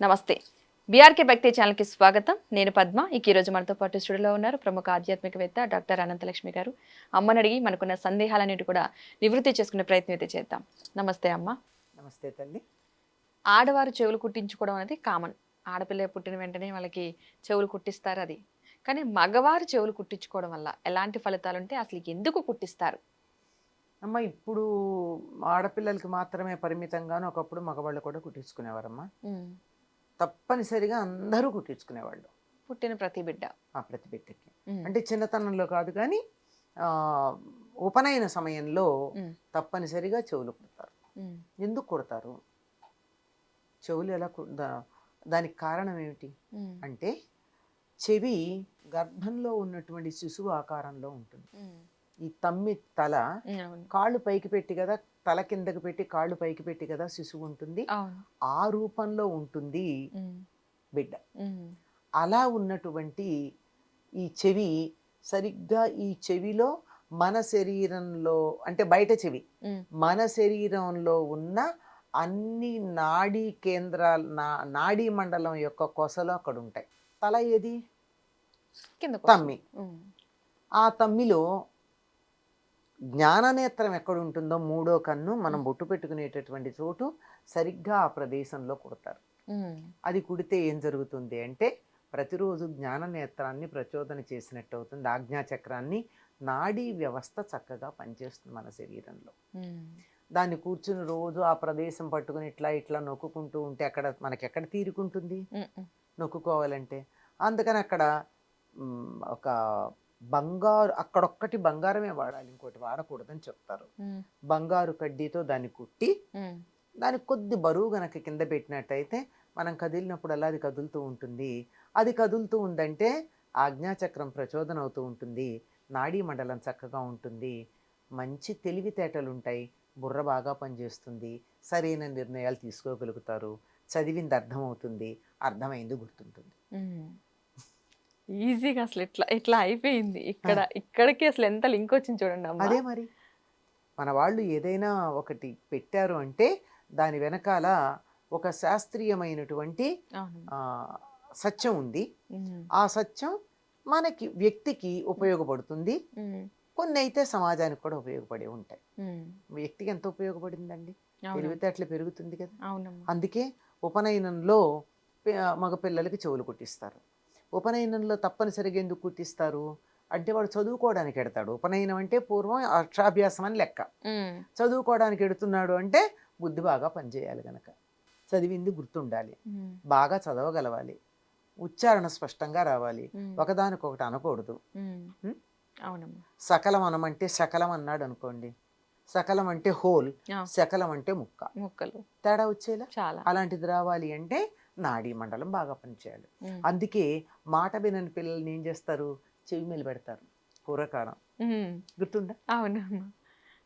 నమస్తే. బీఆర్కే భక్తి ఛానల్కి స్వాగతం. నేను పద్మ. ఇక ఈరోజు మనతో పాటు స్టూడియోలో ఉన్నారు ప్రముఖ ఆధ్యాత్మికవేత్త డాక్టర్ అనంతలక్ష్మి గారు. అమ్మని అడిగి మనకున్న సందేహాలన్నిటి కూడా నివృత్తి చేసుకునే ప్రయత్నం అయితే చేద్దాం. నమస్తే అమ్మ. నమస్తే తల్లి. ఆడవారు చెవులు కుట్టించుకోవడం అనేది కామన్. ఆడపిల్ల పుట్టిన వెంటనే వాళ్ళకి చెవులు కుట్టిస్తారు అది. కానీ మగవారు చెవులు కుట్టించుకోవడం వల్ల ఎలాంటి ఫలితాలు ఉంటే అసలు ఎందుకు కుట్టిస్తారు? అమ్మ ఇప్పుడు ఆడపిల్లలకి మాత్రమే పరిమితంగాను ఒకప్పుడు మగవాళ్ళు కూడా కుట్టించుకునేవారమ్మా. తప్పనిసరిగా అందరూ కుట్టించుకునేవాళ్ళు పుట్టిన ప్రతి బిడ్డ ఆ ప్రతి బిడ్డకి. అంటే చిన్నతనంలో కాదు కానీ ఆ, ఉపనయన సమయంలో. తప్పనిసరిగా చెవులు కుడతారు. ఎందుకు కుడతారు చెవులు ఎలా దానికి కారణం ఏమిటి. అంటే చెవి గర్భంలో ఉన్నటువంటి శిశువు ఆకారంలో ఉంటుంది. ఈ తమ్మి తల కాళ్ళు పైకి పెట్టి కదా తల కిందకి పెట్టి కాళ్ళు పైకి పెట్టి కదా శిశువు ఉంటుంది ఆ రూపంలో ఉంటుంది. బిడ్డ. అలా ఉన్నటువంటి ఈ చెవి సరిగ్గా ఈ చెవిలో మన శరీరంలో అంటే బయట చెవి. మన శరీరంలో ఉన్న అన్ని నాడీ కేంద్రాల నా నాడీ మండలం యొక్క కొసలు అక్కడ ఉంటాయి తల ఏది తమ్మి. ఆ తమ్మిలో జ్ఞాననేత్రం ఎక్కడ ఉంటుందో మూడో కన్ను మనం బొట్టు పెట్టుకునేటటువంటి చోటు సరిగ్గా ఆ ప్రదేశంలో కుడతారు. అది కుడితే ఏం జరుగుతుంది అంటే ప్రతిరోజు జ్ఞాననేత్రాన్ని ప్రచోదన చేసినట్టు అవుతుంది ఆజ్ఞాచక్రాన్ని నాడీ వ్యవస్థ చక్కగా పనిచేస్తుంది మన శరీరంలో. దాన్ని కూర్చుని రోజు ఆ ప్రదేశం పట్టుకుని ఇట్లా ఇట్లా నొక్కుంటూ ఉంటే అక్కడ మనకి ఎక్కడ తీరుకుంటుంది. నొక్కుకోవాలంటే అందుకని అక్కడ ఒక బంగారు అక్కడొక్కటి బంగారమే వాడాలి. ఇంకోటి వాడకూడదని చెప్తారు. బంగారు కడ్డీతో దాన్ని కుట్టి. దానికి కొద్ది బరువు గనక కింద పెట్టినట్టయితే మనం కదిలినప్పుడల్లా అది కదులుతూ ఉంటుంది? అది కదులుతూ ఉందంటే ఆజ్ఞాచక్రం ప్రచోదన అవుతూ ఉంటుంది. నాడీ మండలం చక్కగా ఉంటుంది. మంచి తెలివితేటలు ఉంటాయి బుర్ర బాగా పనిచేస్తుంది. సరైన నిర్ణయాలు తీసుకోగలుగుతారు. చదివింది అర్థమవుతుంది. అర్థమైంది గుర్తుంటుంది. ఈజీగా అసలు ఎట్లా ఎట్లా అయిపోయింది. ఇక్కడ ఇక్కడికి అసలు ఎంత లింక్ వచ్చింది చూడండి అమ్మ. అదే మరి. మన వాళ్ళు ఏదైనా ఒకటి పెట్టారు అంటే దాని వెనకాల ఒక శాస్త్రీయమైనటువంటి సత్యం ఉంది. ఆ సత్యం మనకి వ్యక్తికి ఉపయోగపడుతుంది. కొన్ని అయితే సమాజానికి కూడా ఉపయోగపడి ఉంటాయి. వ్యక్తికి ఎంత ఉపయోగపడిందండి? అవును. తెలివితేటలు పెరుగుతుంది కదా. అందుకే ఉపనయనంలో పి- మగ పిల్లలకి చెవులు కుట్టిస్తారు. ఉపనయనంలో తప్పనిసరిగా ఎందుకు కుట్టిస్తారు అంటే వాడు చదువుకోవడానికి ఎడతాడు. ఉపనయనం అంటే పూర్వం అక్షరాభ్యాసం అని లెక్క. చదువుకోవడానికి ఎడుతున్నాడు అంటే బుద్ధి బాగా పనిచేయాలి గనక. చదివింది గుర్తుండాలి. బాగా చదవగలవాలి. ఉచ్చారణ స్పష్టంగా రావాలి. ఒకదానికొకటి అనకూడదు. సకలం అనమంటే శకలం అన్నాడు అనుకోండి. సకలం అంటే హోల్. ఆ. శకలం అంటే ముక్క. మొక్కలు. తేడా వచ్చేలా? చాలా. అలాంటిది రావాలి అంటే నాడీ మండలం బాగా పనిచేయాలి. అందుకే మాట వినని పిల్లల్ని ఏం చేస్తారు? చెవి మీద పెడతారు. పూర్వకాలం. గుర్తుందా? అవునమ్మా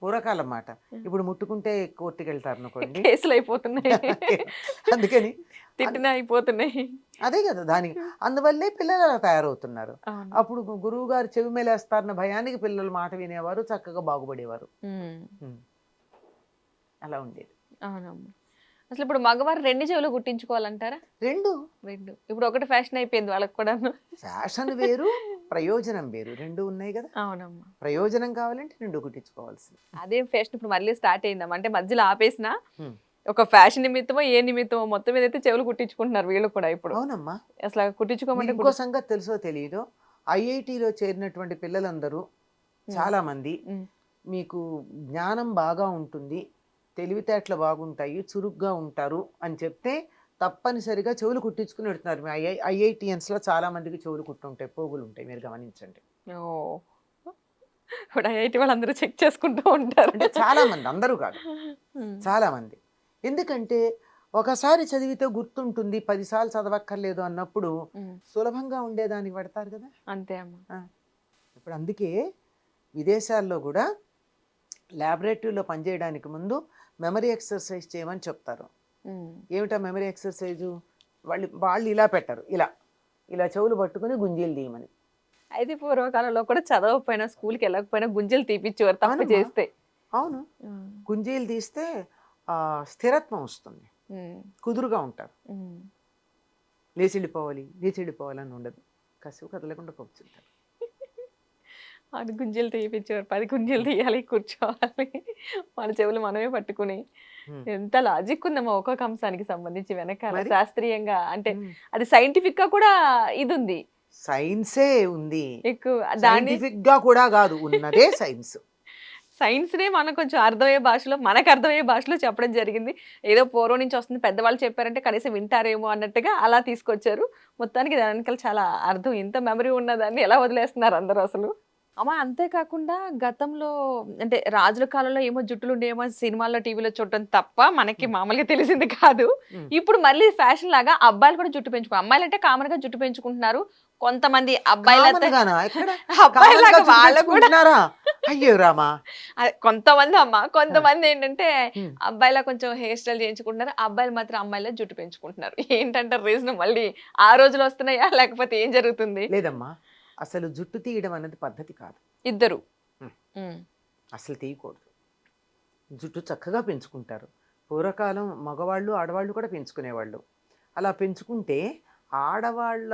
పూర్వకాలం మాట. ఇప్పుడు ముట్టుకుంటే కోర్టుకి వెళ్తారు అనుకోండి కేసులు అయిపోతున్నాయి. అందుకని తిట్టిన అయిపోతున్నాయి. అదే కదా దానికి. అందువల్లే పిల్లలు అలా తయారవుతున్నారు. అవును. అప్పుడు గురువు గారు చెవి మేలేస్తారన్న భయానికి పిల్లలు మాట వినేవారు చక్కగా బాగుపడేవారు. అలా ఉండేది. అవునమ్మా. అసలు ఇప్పుడు మగవారు రెండు చెవులు కుట్టించుకోవాలంటారా రెండు. రెండు. ఇప్పుడు ఒకటి ఫ్యాషన్ అయిపోయింది వాళ్ళకి కూడా ఫ్యాషన్ వేరు ప్రయోజనం వేరు. రెండు ఉన్నాయి కదా. అవునమ్మా. ప్రయోజనం కావాలంటే రెండు కుట్టించుకోవాల్సింది అదే ఫ్యాషన్ ఇప్పుడు మళ్ళీ స్టార్ట్ అయిందమ్మా అంటే మధ్యలో ఆపేసిన. ఒక ఫ్యాషన్ నిమిత్తమో ఏ నిమిత్తమో మొత్తం మీద అయితే చెవులు కుట్టించుకుంటున్నారు వీళ్ళు కూడా ఇప్పుడు. అవునమ్మా. అసలు కుట్టించుకోమంటే ఇంకో సంగతి తెలుసో తెలియదు ఐఐటిలో చేరినటువంటి పిల్లలందరూ చాలా మంది. మీకు జ్ఞానం బాగా ఉంటుంది. తెలివితేటలు బాగుంటాయి చురుగ్గా ఉంటారు అని చెప్తే తప్పనిసరిగా చెవులు కుట్టించుకుని పెడుతున్నారు. మీ ఐఐ ఐఐటిఎన్స్లో చాలా మందికి చెవులు కుట్టుంటాయి పోగులు ఉంటాయి మీరు గమనించండి. ఓ. ఇప్పుడు ఐఐటి వాళ్ళందరూ చెక్ చేసుకుంటూ ఉంటారు. అంటే చాలా మంది అందరూ కాదు. ఉమ్. చాలా మంది. ఎందుకంటే ఒకసారి చదివితే గుర్తుంటుంది పదిసార్లు చదవక్కర్లేదు అన్నప్పుడు. సులభంగా ఉండేదానికి పడతారు కదా. అంతే అమ్మా. ఇప్పుడు అందుకే విదేశాల్లో కూడా ల్యాబొరేటరీలో పనిచేయడానికి ముందు మెమరీ ఎక్సర్సైజ్ చేయమని చెప్తారు. ఏమిటా మెమరీ ఎక్సర్సైజు వాళ్ళు వాళ్ళు ఇలా పెట్టరు ఇలా ఇలా చెవులు పట్టుకుని గుంజీలు తీయమని అయితే పూర్వకాలంలో కూడా చదవకపోయినా స్కూల్కి వెళ్ళకపోయినా గుంజలు తీపిచ్చేవారు తప్పు. చేస్తే అవును. గుంజీలు తీస్తే స్థిరత్వం వస్తుంది. కుదురుగా ఉంటారు. లేచి వెళ్ళిపోవాలి లేచి వెళ్ళిపోవాలని ఉండదు కసువు కదలకుండా కూర్చుంటారు ఆరు గుంజలు తీయించేవారు పది గుంజలు తీయాలి కూర్చోవాలి. మన చెవులు మనమే పట్టుకుని. ఎంత లాజిక్ ఉందమ్మా ఒక్కొక్క అంశానికి సంబంధించి వెనకాల? శాస్త్రీయంగా అంటే. అది సైంటిఫిక్గా కూడా ఇది ఉంది సైన్సే ఉంది. ఎక్కువ సైంటిఫిక్గా కూడా కాదు ఉన్నదే సైన్స్. సైన్స్ నే మనకు కొంచెం అర్థమయ్యే భాషలో మనకు అర్థమయ్యే భాషలో చెప్పడం జరిగింది. ఏదో పూర్వం నుంచి వస్తుంది పెద్దవాళ్ళు చెప్పారంటే కనీసం వింటారేమో అన్నట్టుగా అలా తీసుకొచ్చారు. మొత్తానికి దాని వెనకాల చాలా అర్థం. ఇంత మెమరీ ఉన్నదాన్ని ఎలా వదిలేస్తున్నారు అందరూ అసలు? అమ్మ అంతేకాకుండా గతంలో అంటే రాజుల కాలంలో ఏమో జుట్టులు ఉండేమో సినిమాల్లో టీవీలో చూడటం తప్ప మనకి మామూలుగా తెలిసింది కాదు. ఇప్పుడు మళ్ళీ ఫ్యాషన్ లాగా అబ్బాయిలు కూడా జుట్టు పెంచుకో అమ్మాయిలు అంటే కామన్గా జుట్టు పెంచుకుంటున్నారు కొంతమంది అబ్బాయిలు? అయ్యో రామా. కొంతమంది అమ్మ కొంతమంది ఏంటంటే. అబ్బాయిలా కొంచెం హెయిర్ స్టైల్ చేయించుకుంటున్నారు. అబ్బాయిలు మాత్రం అమ్మాయిలా జుట్టు పెంచుకుంటున్నారు. ఏంటంటే రీజన్ మళ్ళీ ఆ రోజులు వస్తున్నాయా? లేకపోతే ఏం జరుగుతుంది? లేదమ్మా. అసలు జుట్టు తీయడం అనేది పద్ధతి కాదు ఇద్దరు. అసలు తీయకూడదు జుట్టు చక్కగా పెంచుకుంటారు పూర్వకాలం మగవాళ్ళు ఆడవాళ్ళు కూడా పెంచుకునేవాళ్ళు అలా పెంచుకుంటే ఆడవాళ్ళ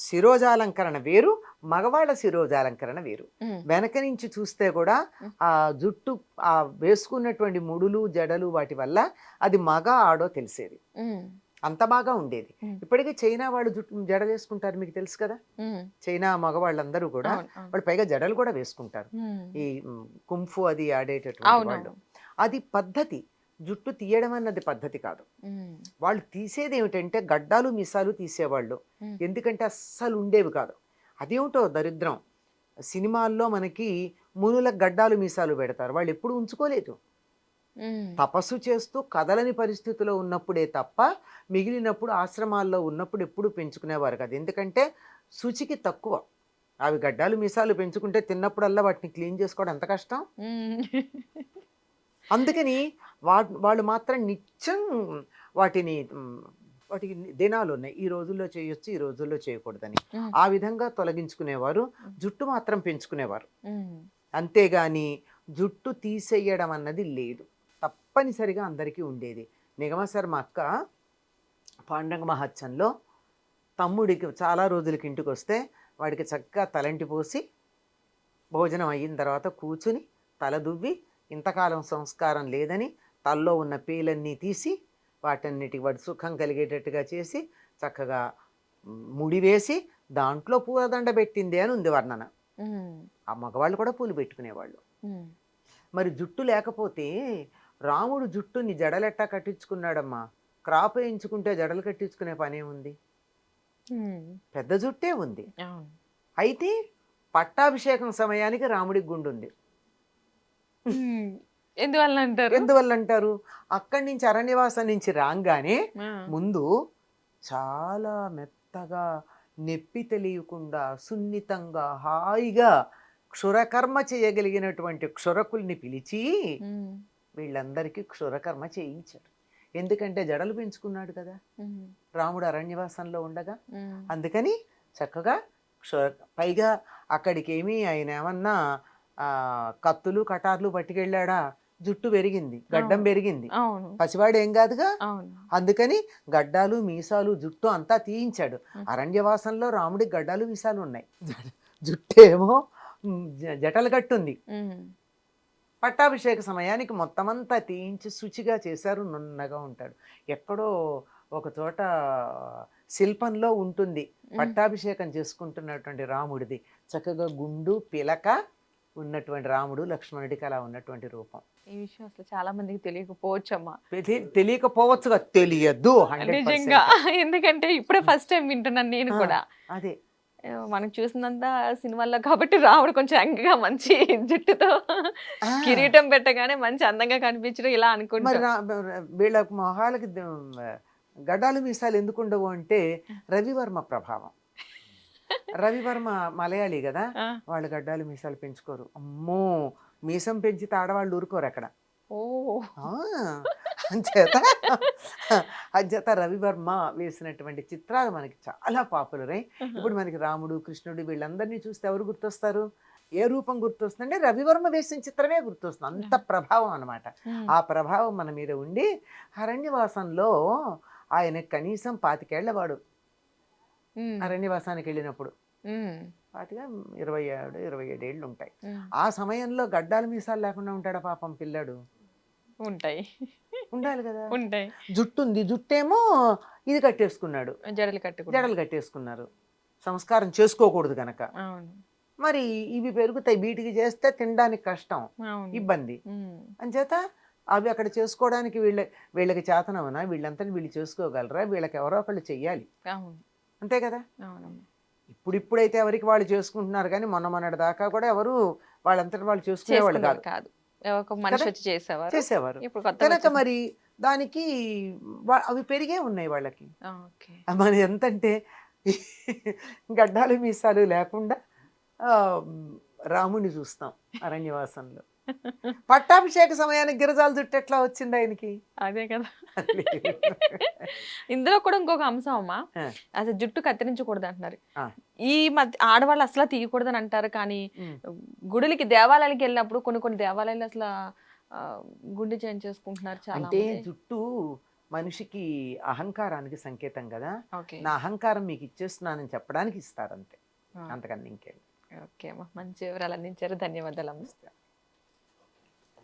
శిరోజాలంకరణ వేరు మగవాళ్ళ శిరోజాలంకరణ వేరు. వెనక నుంచి చూస్తే కూడా. ఆ జుట్టు ఆ వేసుకున్నటువంటి ముడులు జడలు వాటి వల్ల అది మగ ఆడో తెలిసేది. అంత బాగా ఉండేది. ఇప్పటికీ చైనా వాళ్ళు జుట్టు జడ వేసుకుంటారు మీకు తెలుసు కదా. చైనా మగవాళ్ళందరూ కూడా. వాళ్ళు పైగా జడలు కూడా వేసుకుంటారు. ఈ కుంఫు అది ఆడేటటువంటి వాళ్ళు అది పద్ధతి జుట్టు తీయడం అన్నది పద్ధతి కాదు. వాళ్ళు తీసేది ఏమిటంటే గడ్డాలు మిసాలు తీసేవాళ్ళు. ఎందుకంటే అస్సలు ఉండేవి కాదు అదేమిటో దరిద్రం సినిమాల్లో మనకి మునుల గడ్డాలు మీసాలు పెడతారు వాళ్ళు ఎప్పుడు ఉంచుకోలేదు. తపస్సు చేస్తూ కదలని పరిస్థితిలో ఉన్నప్పుడే తప్ప మిగిలినప్పుడు ఆశ్రమాల్లో ఉన్నప్పుడు ఎప్పుడు పెంచుకునేవారు కాదు. ఎందుకంటే శుచికి తక్కువ. అవి గడ్డాలు మీసాలు పెంచుకుంటే తిన్నప్పుడల్లా వాటిని క్లీన్ చేసుకోవడం ఎంత కష్టం. అందుకని వా వాళ్ళు మాత్రం నిత్యం వాటిని వాటికి దినాలు ఉన్నాయి. ఈ రోజుల్లో చేయొచ్చు ఈ రోజుల్లో చేయకూడదని. ఆ విధంగా తొలగించుకునేవారు. జుట్టు మాత్రం పెంచుకునేవారు. అంతేగాని జుట్టు తీసేయడం అన్నది లేదు. తప్పనిసరిగా అందరికీ ఉండేది నిగమశర్మ అక్క పాండంగ మహత్యంలో తమ్ముడికి చాలా రోజులకి ఇంటికి వస్తే వాడికి చక్కగా తలంటి పోసి భోజనం అయిన తర్వాత కూర్చుని తల దువ్వి ఇంతకాలం సంస్కారం లేదని తల్లో ఉన్న పీలన్నీ తీసి వాటన్నిటికి వాడి సుఖం కలిగేటట్టుగా చేసి చక్కగా మ్, ముడి వేసి దాంట్లో పూలదండ పెట్టింది అని ఉంది వర్ణన. ఆ మగవాళ్ళు కూడా పూలు పెట్టుకునేవాళ్ళు. మరి జుట్టు లేకపోతే రాముడు జుట్టుని జడలెట్టా కట్టించుకున్నాడమ్మా క్రాప్ వేయించుకుంటే జడలు కట్టించుకునే పనే ఉంది. పెద్ద జుట్టే ఉంది అయితే పట్టాభిషేకం సమయానికి రాముడికి గుండు ఉంది ఉమ్. ఎందువల్ల అంటారు ఎందువల్ల అంటారు అక్కడి నుంచి అరణ్యవాసం నుంచి రాగానే. ముందు చాలా మెత్తగా నెప్పి తెలియకుండా సున్నితంగా హాయిగా క్షురకర్మ చేయగలిగినటువంటి క్షురకుల్ని పిలిచి. వీళ్ళందరికీ క్షురకర్మ చేయించాడు. ఎందుకంటే జడలు పెంచుకున్నాడు కదా. రాముడు అరణ్యవాసంలో ఉండగా. అందుకని చక్కగా క్షుర పైగా అక్కడికి ఏమి ఆయన ఏమన్నా కత్తులు కటార్లు పట్టుకెళ్ళాడా? జుట్టు పెరిగింది గడ్డం. పెరిగింది. పసివాడు ఏం కాదుగా? అందుకని గడ్డాలు మీసాలు జుట్టు అంతా తీయించాడు. అరణ్యవాసంలో రాముడికి గడ్డాలు మీసాలు ఉన్నాయి. జుట్టేమో జటలు కట్టుంది. పట్టాభిషేక సమయానికి మొత్తం అంతా తీయించి శుచిగా చేశారు నున్నగా ఉంటాడు. ఎక్కడో ఒక చోట శిల్పంలో ఉంటుంది. పట్టాభిషేకం చేసుకుంటున్నటువంటి రాముడిది. చక్కగా గుండు పిలక ఉన్నటువంటి రాముడు లక్ష్మణుడికి అలా ఉన్నటువంటి రూపం. ఈ విషయం అసలు చాలా మందికి తెలియకపోవచ్చు అమ్మా తెలి- తెలియకపోవచ్చుగా తెలియదు 100%. నిజంగా ఎందుకంటే ఇప్పుడే ఫస్ట్ టైం వింటున్నాను నేను. కూడా. అదే. మనం చూసినంత సినిమాల్లో కాబట్టి రాముడు కొంచెం యంగ్గా మంచి జుట్టుతో. కిరీటం పెట్టగానే మంచి అందంగా కనిపించడం ఇలా మరి అనుకుంటా. రా- వీళ్ళ మొహాలకి గడ్డాలు మీసాలు ఎందుకు ఉండవు అంటే రవివర్మ ప్రభావం. రవివర్మ మలయాళీ కదా వాళ్ళు గడ్డాలు మీసాలు పెంచుకోరు. అమ్మో! మీసం పెంచితే ఆడవాళ్ళు ఊరుకోరు అక్కడ. అంచేత అంచేత రవివర్మ వేసినటువంటి చిత్రాలు మనకి చాలా పాపులర్ అయ్యి ఇప్పుడు మనకి రాముడు కృష్ణుడు వీళ్ళందరినీ చూస్తే ఎవరు గుర్తొస్తారు? ఏ రూపం గుర్తొస్తుందంటే రవివర్మ వేసిన చిత్రమే గుర్తొస్తుంది. అంత ప్రభావం అన్నమాట. ఉమ్. ఆ ప్రభావం మన మీద ఉండి అరణ్యవాసంలో ఆయన కనీసం పాతికేళ్ళ వాడు. అరణ్యవాసానికి వెళ్ళినప్పుడు. పాతిగా ఇరవై ఏడు ఇరవై ఏడు ఏళ్ళు ఉంటాయి. ఆ సమయంలో గడ్డాల మీసాలు లేకుండా ఉంటాడా పాపం పిల్లాడు? ఉంటాయి. ఉండాలి కదా. ఉంటాయి. జుట్టు ఉంది జుట్టేమో ఇది కట్టేసుకున్నాడు. జడలు కట్టుకుంటారు జడలు కట్టేసుకున్నారు. సంస్కారం చేసుకోకూడదు అవును. మరి ఇవి పెరుగుతాయి. వీటికి చేస్తే తినడానికి కష్టం. ఇబ్బంది. అంచేత అవి అక్కడ చేసుకోవడానికి వీళ్ళ వీళ్ళకి చేతనవునా వీళ్ళంతా వీళ్ళు చేసుకోగలరా? వీళ్ళకి ఎవరో ఒకళ్ళు చెయ్యాలి. అంతే కదా? ఇప్పుడు ఇప్పుడైతే ఎవరికి వాళ్ళు చేసుకుంటున్నారు కానీ మొన్న మొన్నటి దాకా కూడా ఎవరు వాళ్ళంతటి వాళ్ళు చేసుకునేవాళ్ళు కాదు. ఒక మనిషి? వచ్చి చేసేవారు. చేసేవారు. కనుక మరి దానికి అవి పెరిగే ఉన్నాయి వాళ్ళకి. మన ఎంతంటే గడ్డాలు మీసాలు లేకుండా ఆ, రాముని చూస్తాం అరణ్యవాసంలో. పట్టాభిషేక సమయానికి గిరజాల జుట్టు ఎట్లా వచ్చింది ఆయనకి అదే కదా. ఇందులో కూడా ఇంకొక అంశం అమ్మా. అసలు జుట్టు కత్తిరించకూడదు అంటున్నారు. ఈ మధ్య ఆడవాళ్ళు అసలు తీయకూడదని అంటారు కానీ. గుడులకి దేవాలయాలకి వెళ్ళినప్పుడు కొన్ని కొన్ని దేవాలయాలు అసలు గుండె చేంజ్ చేసుకుంటున్నారు చాలా అంటే. జుట్టు మనిషికి అహంకారానికి సంకేతం కదా నా అహంకారం మీకు ఇచ్చేస్తున్నానని చెప్పడానికి ఇస్తారంతే ఆ. అంతకన్నా ఇంకేం ఓకే అమ్మా మంచి వివరాలు అందించారు ధన్యవాదాలు అమ్మ